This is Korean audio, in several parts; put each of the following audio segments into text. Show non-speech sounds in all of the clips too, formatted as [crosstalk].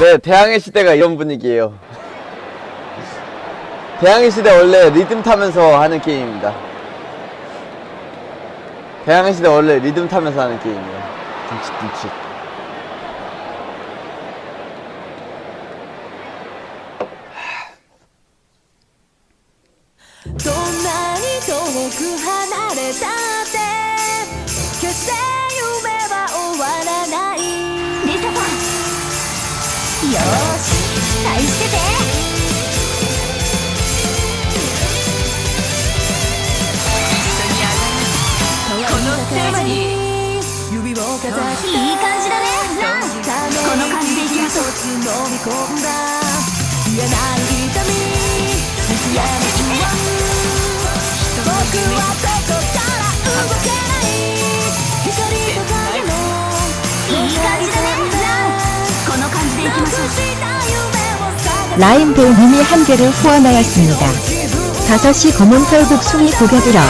네, 대항해 시대가 이런 분위기예요. 대항해 시대 원래 리듬 타면서 하는 게임입니다. 대항해 시대 원래 리듬 타면서 하는 게임이에요. 둠칫둠칫. どんし期待しててこのテーマにいい感じだね。ランこの感じでいきましょう消えない痛み向き合僕は 라임 배우님이 한 개를 후원하였습니다. 5시 검은 털국숭이 고개 들어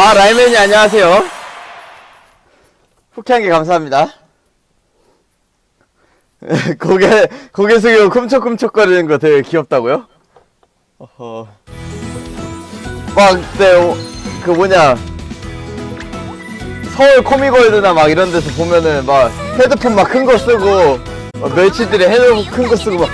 아, 라이맨이 안녕하세요. 후쾌한 감사합니다. [laughs] 고개, 고개 숙이고 쿰척쿰척거리는 거 되게 귀엽다고요? 어허. 막, 네, 어, 그 뭐냐. 서울 코미골드나 막 이런 데서 보면은 막 헤드폰 막 큰 거 쓰고, 어, 멸치들이 헤드폰 큰 거 쓰고 막